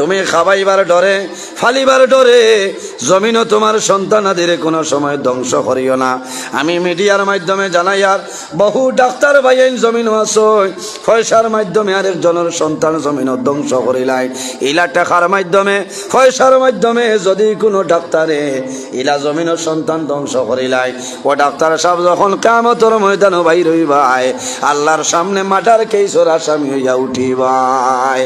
তুমি খাবাইবার ডরে, ফালিবার ডরে, জমিনও তোমার সন্তানাদের কোনো সময় ধ্বংস করিও না। আমি মিডিয়ার মাধ্যমে জানাই, আর বহু ডাক্তার ভাইয়েন জমিন আসই পয়সার মাধ্যমে আরেকজনের সন্তান জমিন ধ্বংস করিলাই। ইলা টাকার মাধ্যমে পয়সার মাধ্যমে যদি কোনো ডাক্তারে ইলা জমিনের সন্তান ধ্বংস করিলাই। ও ডাক্তার সাহেব, যখন কামতর ময়দান বাইর হইবাই, আল্লাহর সামনে মাটার কেসর আসামি হইয়া উঠিবাই।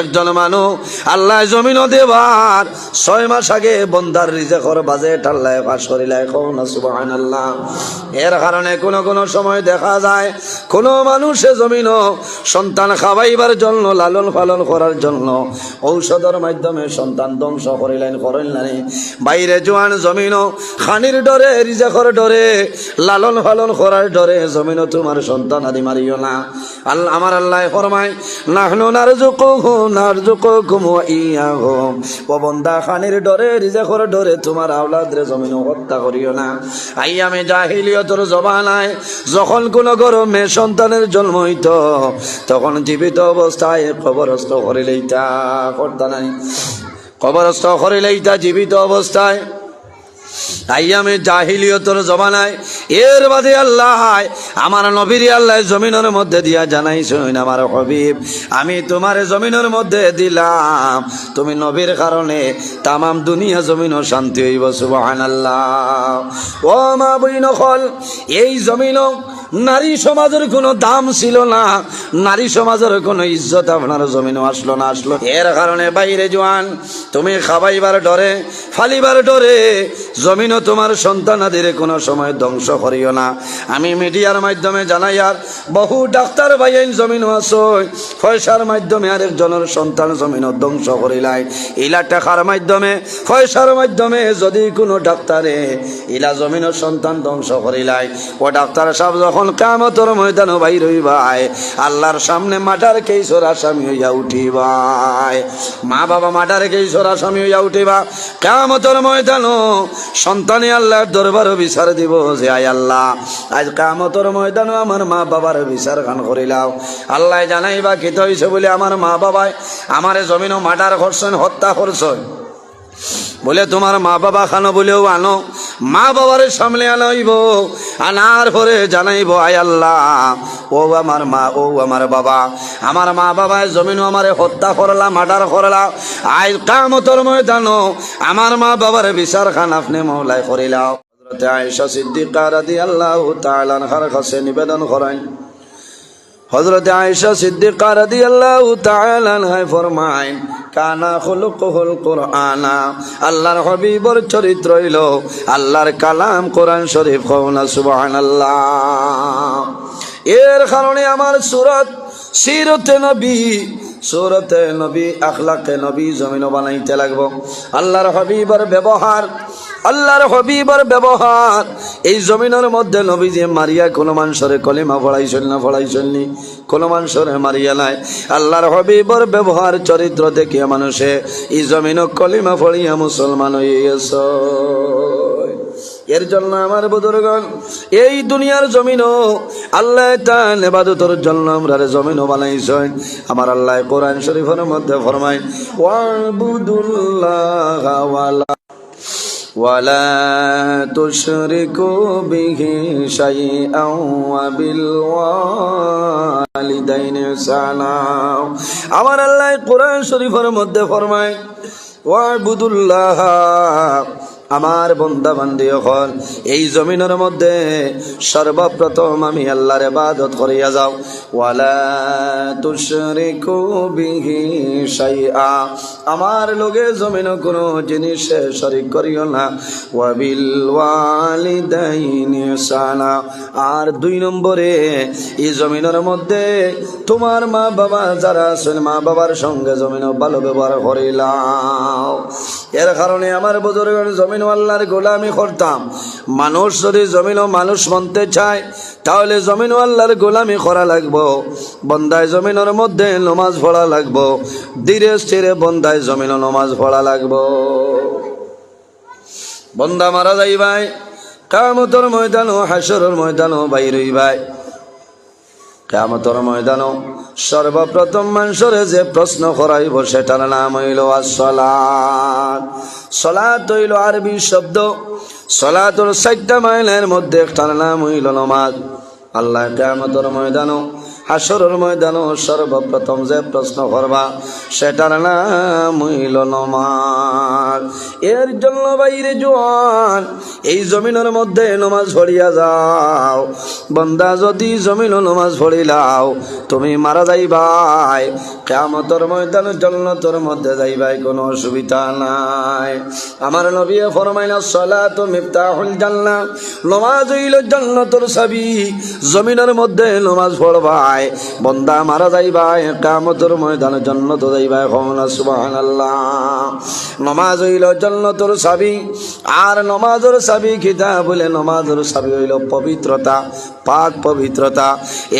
একজন মানুষ আল্লাহ জমিনও দেবার। ছয় মাস আগে বন্দার রিজেকর বাজেট আল্লাহ পাশ করিলাই কখন সুবাহান আল্লাহ এর কারণে কোনো কোনো সময় দেখা যায়, কোনো মানুষে জমিনও সন্তান খাওয়াইবার জন্য, লালন পালন করার জন্য ঔষধের মাধ্যমে সন্তান ধ্বংস করিলেন করিলেন বাইরে জোয়ান জমিনও খানির ডরে রিজেকর ডরে, লালন পালন করার ডরে জমিনও তোমার সন্তান আদি মারিও না। আল্লাহ আমার আল্লাহ ফরমায়, নাহনু নারজুকুহুম নারজুকুকুম ওয়া ইয়াহুম। ও বন্দা খানির ডরে রিজেকর ডরে, তোমার আওলাদরে জমিন হত্যা করিও না। আইয়ামে জাহিলিয়তর জবানায় যখন কোনো গরমে সন্তানের জন্ম হইত, তখন জীবিত অবস্থায় কবরস্থ করিলেইতা, করতা নাই। কবরস্থ করিলেইতা, জীবিত অবস্থায় আইয়ামে জাহিলিয়তর জমানায় এর বাদে আল্লাহ আমার নবীর আল্লাহ জমিনের মধ্যে দিয়া জানাইছেন, আমার হবিব, আমি তোমার জমিনের মধ্যে দিলাম। তুমি নবীর কারণে তামাম দুনিয়া জমিন শান্তি হইব সুবহান আল্লাহ ও মা বই নকল এই জমিন নারী সমাজের কোনো দাম ছিল না। নারী সমাজের কোনো ইজ্জত আপনার জমিনও আসলো না, আসলো এর কারণে বাইরে জোয়ান, তুমি খাবাইবার ডরে, ফালিবার ডরে, জমিনও তোমার সন্তানাদের কোনো সময় ধ্বংস করিও না। আমি মিডিয়ার মাধ্যমে জানাই, আর বহু ডাক্তার ভাইয়েন জমিন আসই পয়সার মাধ্যমে আরেকজনের সন্তান জমিন ধ্বংস করিলাই। ইলা টাকার মাধ্যমে পয়সার মাধ্যমে যদি কোনো ডাক্তারে ইলা জমিনের সন্তান ধ্বংস করিলাই। ও ডাক্তার সাহেব যখন কামতর ময়দান বাইর হইবাই আল্লাহর সামনে মাটার কেসর আসামি হইয়া উঠিবাই মা বাবা মাটার কেসর আসামি হইয়া উঠিবা কামতর ময়দান সন্তানে আল্লাহর দরবার বিচার দিব যে, আয় আল্লাহ, আজ কামতর ময়দান আমার মা বাবার বিচার খান করিলাও আল্লাহ জানাইবা কিত হইছে বলে, আমার মা বাবায় আমারে জমিনও মাটার করছেন হত্যা করছেন। বলে তোমার মা বাবা খানো বলেও আনো। মা বাবার সামনে আনাইব, আনার পরে জানাইব, আয় আল্লাহ, ও আমার মা, ও আমার বাবা, আমার মা বাবা জমিনও আমারে হত্যা করলা, মার্ডার করলা। আই কামতর ময়দানো আমার মা বাবার বিচার খান আপনি মৌলাই করিলাও। আয়েশা সিদ্দিকা রাদিয়াল্লাহু তাআলা আনহার কাছে নিবেদন করেন হজরত আয়েশা সিদ্দিকা রাদিয়াল্লাহু তাআলা আনহা ফরমায় কানা খুলুকুল কুরআনা আল্লাহর হাবিবর চরিত্র হইল, আল্লাহর কালাম কোরআন শরীফ কওনা সুবহানাল্লাহ। এর কারণে আমার সুরত সিরতে নবী, সুরতে নবী, আখলাকে নবী জমিন বানাইতে লাগবো। আল্লাহর হাবিবর ব্যবহার আল্লাহর হবিবর ব্যবহার। এই জমিনের মধ্যে নবী যে মারিয়া কোনো মানুষরে কলিমা ফড়াইছেন না ফড়াইছেননি কোনো মানুষরে মারিয়া নাই। আল্লাহর হবিবর ব্যবহার চরিত্র দেখিয়া মানুষে, এই জমিন কলিমা ফড়িয়া মুসলমান গেছ এর জন্য আমার বুজুর্গণ, এই দুনিয়ার জমিনও আল্লাহ তান জন্য আমরা জমিনও বানাইছেন। আমার আল্লাহ কোরআন শরীফের মধ্যে ফরমায়, ওয়াবুদুল্লাহ ولا تشركوا به شيئا وبالوالدين إحسانا আমার আল্লাহ কোরআন শরীফের মধ্যে ফরমায় ওয়াবুদুল্লাহ আমার বন্দা বান্দি এখন এই জমিনের মধ্যে সর্বপ্রথম আমি আল্লাহর ইবাদত করিয়া যাও। ওয়ালা তুশরিকু বিহি শাইআ। আমার লগে জমিন কোনো জিনিস শরিক করিও না। ওয়ালিদাইনি আর দুই নম্বরে, এই জমিনের মধ্যে তোমার মা বাবা যারা আছেন, মা বাবার সঙ্গে জমিন ভালো ব্যবহার করিলাম এর কারণে আমার বুজুর্গের জমিন আল্লাহর গোলামি করতাম। মানুষ যদি জমিন মানুষ মানতে চায়, তাহলে জমিন আল্লাহর গোলামি করা লাগবো। বন্দায় জমিনের মধ্যে নমাজ পড়া লাগবো। ধীরে স্থিরে বন্দায় জমিন নমাজ পড়া লাগবো। বন্দা মারা যাই ভাই কামতর ময়দানও হাসরের ময়দানও বাইরই ভাই কেমতর ময়দান সর্বপ্রথম মানুষরে যে প্রশ্ন করাইব সেটার নাম হইল আসলাত সলাত হইল আরবি শব্দ। সলাতর সাইটটা মাইলের মধ্যে একটার নাম হইল নমাজ। আল্লাহ কেমতর ময়দান হাসরের ময়দান সর্বপ্রথম যে প্রশ্ন করবা, সেটার নাম হইল নমাজ। এর জন্য বাইরে জোয়ান, এই জমিনের মধ্যে নমাজ পড়িয়া যাও। বন্দা, যদি জমিন নমাজ পড়িলাও তুমি মারা যাইবাই। কেমতর ময়দান জন্নতর মধ্যে যাইবাই, কোনো অসুবিধা নাই। আমার নবী ফরমাইনা সলাত মিফতাহুল জান্নাহ। নমাজ হইল জান্নাতর চাবি জমিনের মধ্যে নমাজ পড়বাই বন্দা মারা যাইবাই কামতর ময়দান জন্নত যাইবাই হমনা সুবহানাল্লাহ। নমাজ হইল জন্নতর চাবি, আর নমাজের চাবি খিতা বলে, নমাজের চাবি হইল পবিত্রতা, পাক পবিত্রতা।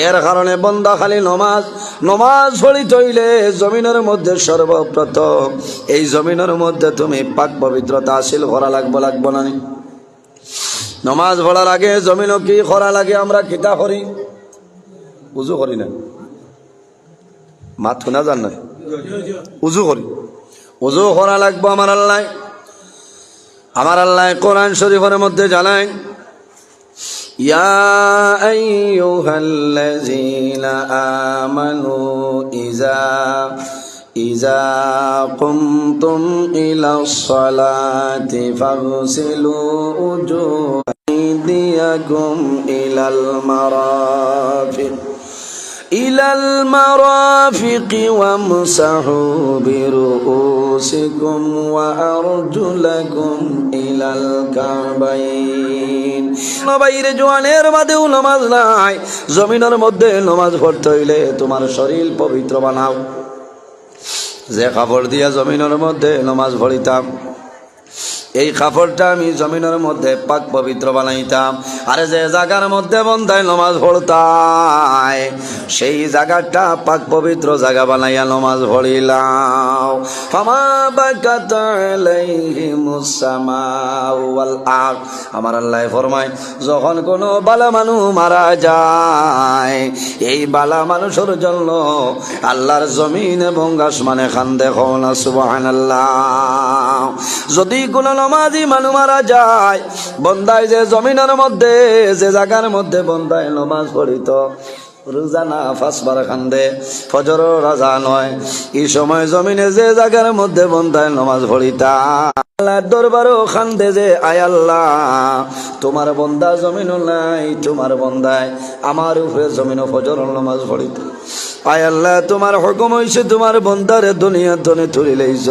এর কারণে বন্দা খালি নমাজ নমাজ পড়িতে হইলে জমিনের মধ্যে সর্বপ্রথম, এই জমিনের মধ্যে তুমি পাক পবিত্রতা হাসিল করা লাগবো লাগবো না? নমাজ পড়ার আগে জমিন কি করা লাগে, আমরা কিতা করি? উজু করি না মাত শোনা যান না উজু করি উজু করা লাগবো আমার আল্লাহ আমার আল্লাহ কোরআন শরীফের মধ্যে জানায় يا أيها الذين آمنوا إذا إذا قمتم إلى الصلاة فاغسلوا وجوهكم أيديكم إلى المرافق إلى المرافق وامسحوا برؤوسكم وأرجلكم إلى الكعبين বাইরে জোয়ানের বাদেও নমাজ নাই জমিনের মধ্যে নমাজ পড়তে হইলে তোমার শরীর পবিত্র বানাও যে কাপড় দিয়া জমিনের মধ্যে নমাজ পড়িতাম এই কাপড়টা আমি জমিনের মধ্যে পাক পবিত্র বানাইতাম। আরে যে জায়গার মধ্যে বন্ধায় নমাজ পড়তাই সেই জায়গাটা পাক পবিত্র জায়গা বানাইয়া নমাজ পড়িলাম। আমার আল্লাহ ফরমায়, যখন কোনো বালা মানুষ মারা যায়, এই বালা মানুষের জন্য আল্লাহর জমিন এবং আসমানে খান দেখো না, সুবহানাল্লাহ। যদি কোনো নমাজি মানুষ মারা যায়। বন্দায় যে জমিনের মধ্যে, যে জায়গার মধ্যে বন্দায় নমাজ পড়িত। খান্দে ফজর রাজা নয়। এই সময় জমিনে যে জায়গার মধ্যে বন্দায় নমাজ খান্দে যে তোমার বন্দা জমিনও নাই, তোমার বন্দায় আমার উপরে জমিনও ফজর নমাজ পড়িত। আয় আল্লাহ, তোমার হুকুম হইছে তোমার বন্দারে দুনিয়া তনে তুলি লইছ।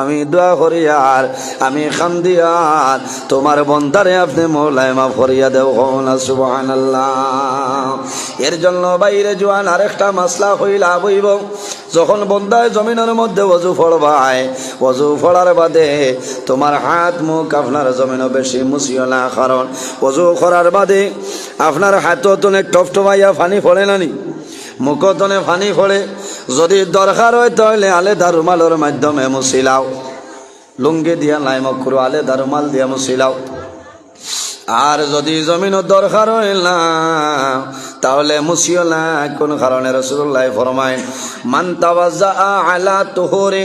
আমি দোয়া করি আর, আমি খান্দি আর, তোমার বন্দারে আপনি মৌলায় মা ফরিয়া দেও না সুবহান এর জন্য বাইরে জোয়ান আরেকটা মাসলা হইলা বইব যখন বন্দায় জমিনের মধ্যে অজু ফড়বায় অজু ফড়ার বাদে তোমার হাত মুখ আপনার জমিনও বেশি মুসিও না, কারণ অজু করার বাদে আপনার হাতও তো অনেক টপটপাইয়া ফানি ফড়ে নানি মুখতনে ফানি ফড়ে যদি দরকার হয় তাহলে আলেদা রুমালের মাধ্যমে মুছিলাও লুঙ্গি দিয়া নাই মকুরু আলেদা রুমাল দিয়া মুছিলাও আর যদি জমিনও দরকার হয় না, তাহলে মুসিও না, কোন কারণে রসুল্লাহ ফরমায়, মান আলা তুহরে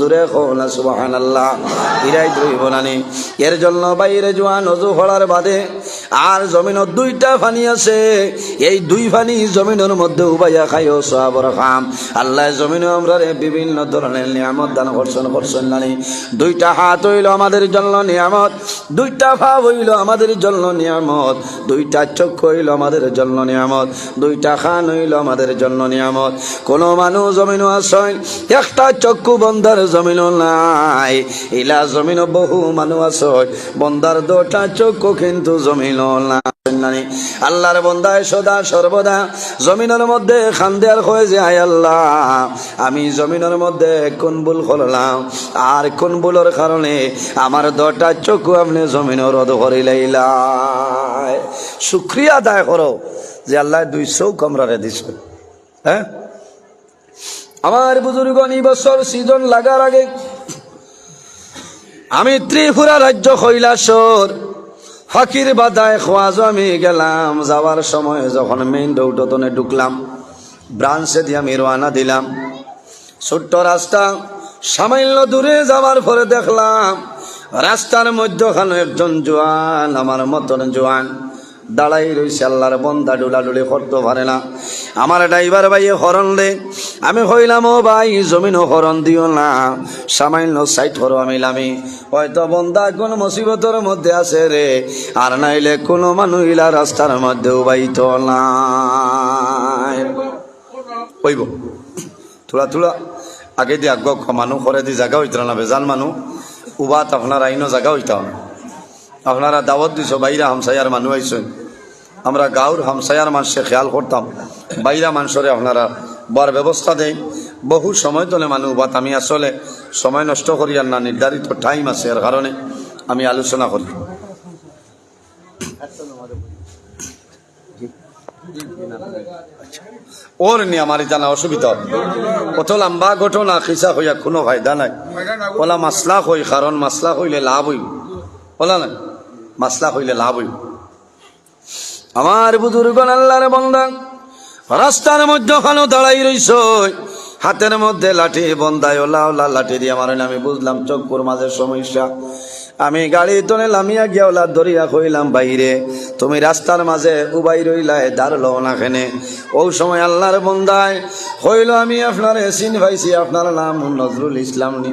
জুড়ে সুবাহান আল্লাহ ইরাই রইব নানি এর জন্য বাইরে জোয়ান অজু ফলার বাদে আর জমিনত দুইটা ফানি আছে। এই দুই ফানি জমিনের মধ্যে উবাইয়া খাইও সাবর খাম। আল্লাহ জমিনে আমরা বিভিন্ন ধরনের নিয়ামত দান করছেন করছেন নানি দুইটা হাত হইল আমাদের জন্য নিয়ামত, দুইটা পা হইল আমাদের জন্য নিয়ামত, দুইটা চক্ষু হইল আমাদের জন্য নিয়ামত, দুইটা খান হইল আমাদের জন্য নিয়ামত। কোনো মানুষ জমিনও আসয় একটা চক্ষু বন্দার জমিনও নাই। ইলা জমিনও বহু মানুষ আসয় বন্দার দুটা চক্ষু কিন্তু জমিনও নাই। আল্লাহর বন্দায় সদা সর্বদা জমিনের মধ্যে খান্দেয়ার হয়ে যে আয় আল্লাহ। আমি জমিনের মধ্যে কোন ভুল করলাম? আর কোন ভুলের কারণে আমার দটা চক্ষু আপনি জমিনের রদ করে লাইলাই। শুক্রিয়া আদায় করো যে আল্লাহ দুইশো কমরারে দিছ হ্যাঁ? আমার বুজুর্গণ এই বছর সিজন লাগার আগে আমি ত্রিপুরা রাজ্য কৈলাসর ফকির বাদায় খোয়াজ আমি গেলাম। যাওয়ার সময় যখন মেইন রোডতনে ঢুকলাম ব্রাঞ্চে দিয়ে আমি রওনা দিলাম। ছোট্ট রাস্তা, সামান্য দূরে যাওয়ার পরে দেখলাম, রাস্তার মধ্যখানে একজন জোয়ান, আমার মতন জোয়ান। দাঁড়াই রইছে আল্লাহর বন্দা, ডুলাডুলি করতে পারে না। আমার ড্রাইভার ভাই হরণ দে। আমি হইলাম, ও ভাই, জমিনও হরণ দিও না। সামান্য সাইড হরো আমি লামি। হয়তো বন্দা কোন মুসিবতের মধ্যে আছে রে। আর নাইলে কোনো মানুষিলা রাস্তার মধ্যেও বাইত না। কইব থোড়া থোড়া আগে দিয়ে আগ মানুহ করে দি জাগা হইত না বেজান মানুহ উবাত আপনার আইনো জাগা হইতাম না। আপনারা দাওয়াত দিছ, বাইরা হামসায়ার মানুষ আইসেন আমরা গাঁর হামসায়ার মানুষে খেয়াল করতাম। বাইরা মানুষরে আপনারা বার ব্যবস্থা দেয় বহু সময় তোলে মানুষ বাত আমি আসলে সময় নষ্ট করি আর না, নির্ধারিত টাইম আছে এর কারণে আমি আলোচনা করি। ওর নিয়ে আমার জানা অসুবিধা। হবে কত লম্বা ঘটনা খিসা হইয়া কোনো ফায়দা নাই। ওলা মাসলা হই, কারণ মাসলা হইলে লাভ হইব। ওলা না মাসলা হইলে লাভ হইব। আমার বুজুর্গন আল্লাহর বন্দা, রাস্তার মধ্যে ওখানে দাঁড়াই রইছ। হাতের মধ্যে লাঠি বন্দায় ওলা ওলা লাঠি দিয়ে আমার আমি বুঝলাম চক্কুর মাঝে সমস্যা। আমি গাড়ি তোলে লামিয়া গিয়া ওলা দরিয়া কইলাম, বাইরে, তুমি রাস্তার মাঝে উবাই রইলাই দাঁড়লো না খেনে ওই সময় আল্লাহর বন্দায় হইল আমি আপনার চিন পাইছি আপনার নাম নজরুল ইসলাম নি।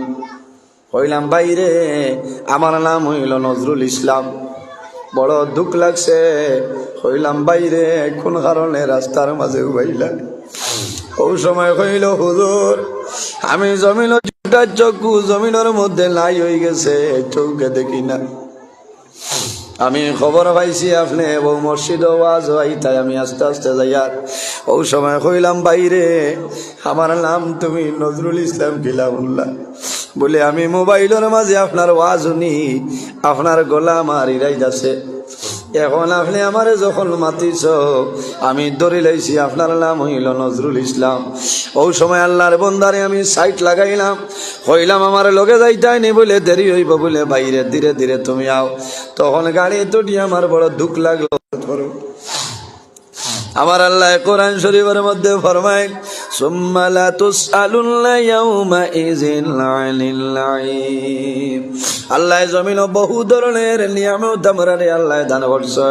হইলাম বাইরে, আমার নাম হইল নজরুল ইসলাম। বড় দুঃখ লাগছে। হইলাম বাইরে, কোন কারণে রাস্তার মাঝে উবাইলা? ওই সময় কইল হুজুর, আমি জমিন চক্ষু জমিনের মধ্যে নাই হয়ে গেছে চৌকে দেখি না। আমি খবর পাইছি আপনি বউ মসজিদ ওয়াজ হয়, তাই আমি আস্তে আস্তে যাইয়ার ওই সময় কইলাম বাইরে। আমার নাম তুমি নজরুল ইসলাম কিলামুল্লাহ। বলে, আমি মোবাইলের মাঝে আপনার ওয়াজ শুনি, আপনার গলা আমার ইরাই যাচ্ছে। এখন আপনি আমারে যখন মাতিছ, আমি ধরে লাইছি আপনার নাম হইল নজরুল ইসলাম। ওই সময় আল্লাহর বন্দারে আমি সাইট লাগাইলাম। হইলাম আমার লগে যাইতাইনি বলে দেরি হইব বলে, বাইরে ধীরে ধীরে তুমি আও। তখন গাড়ি তুটি আমার বড় দুঃখ লাগল। আমার আল্লাহ কোরআন শরীফের মধ্যে ফরমায়, সুম্মা লা তুসআলুনা ইয়াউমা ইযিন আনিল আল্লাহ জমিন বহু ধরনের নিয়ামত আমরা আল্লাহ দান করছে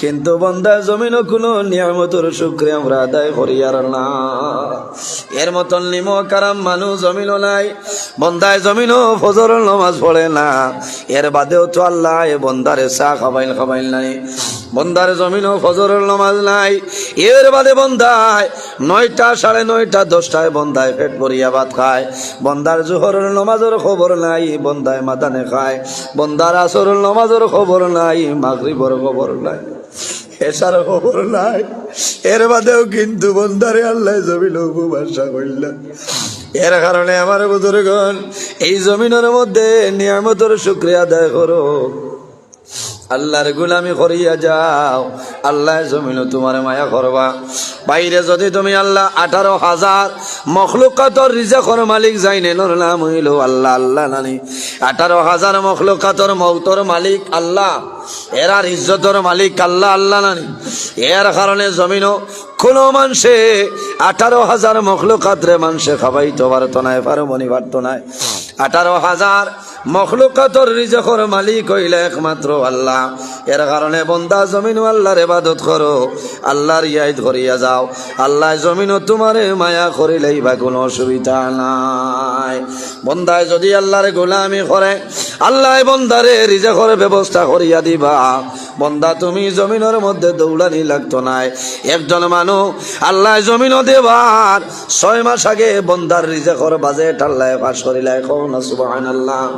কিন্তু বন্দা জমিন কোনো নিয়ামতের শুক্রিয়া আমরা আদায় করি আর না। এর মতন নিম কারাম মানুষ জমিন নাই, বন্দায় জমিন ফজর নমাজ পড়ে না। এর বাদেও তো আল্লাহ বন্দারে চা খাবাইল খাবাইল নাই। বন্দার জমিন ফজরের নমাজ নাই। এর বাদে বন্দায় নয়টা সাড়ে নয়টা, দশটায় বন্দায় পেট ভরিয়া ভাত খায়। বন্দার জোহরের নমাজের খবর নাই, বন্দায় মাদানে খায়। বন্দার আসরের নমাজের খবর নাই, মাগরিবর খবর নাই। এসার খবর নাই। এর বাদেও কিন্তু বন্দারে আল্লাহ জমিন উপবাসা করলেন। এর কারণে আমার বুজুর্গণ, এই জমিনের মধ্যে নিয়ামতের শুক্রিয়া আদায় করো। আল্লাহর গুলামি করিয়া যাও। আল্লাহ জমিন তোমার মায়া করবা। বাইরে যদি তুমি আল্লাহ আঠারো হাজার মখলুকাতর রিজাকর মালিক যাইনে নোর নাম হইল আল্লাহ আল্লাহ নানি। আঠারো হাজার মখলুকাতর মৌতর মালিক আল্লাহ। এরার ইজ্জতর মালিক আল্লাহ আল্লাহ নানি। এর কারণে জমিনও কোনো মানুষে আঠারো হাজার মখলুকাতরে মানুষে খাবাইতে পারতো নাই পারমনি পারতো নাই আঠারো হাজার মখলুকাতর রিজকর মালিক হইলে একমাত্র আল্লাহ। এর কারণে বন্দা জমিন আল্লাহর এবাদত করো, আল্লাহর ইয়াদ করিয়া যাও। আল্লাহ জমিনও তোমারে মায়া করিলেই বা কোনো অসুবিধা নাই। বন্দায় যদি আল্লাহর গোলামি করে, আল্লাহ বন্দারে রিজকর ব্যবস্থা করিয়া দিবা। বন্দা, তুমি জমিনের মধ্যে দৌড়ানি লাগতো নাই। একজন মানুষ আল্লাহ জমিনও দেবার, ছয় মাস আগে বন্দার রিজকর বাজেট আল্লাহ পাশ করিলাই কৌ না সুবাহ আল্লাহ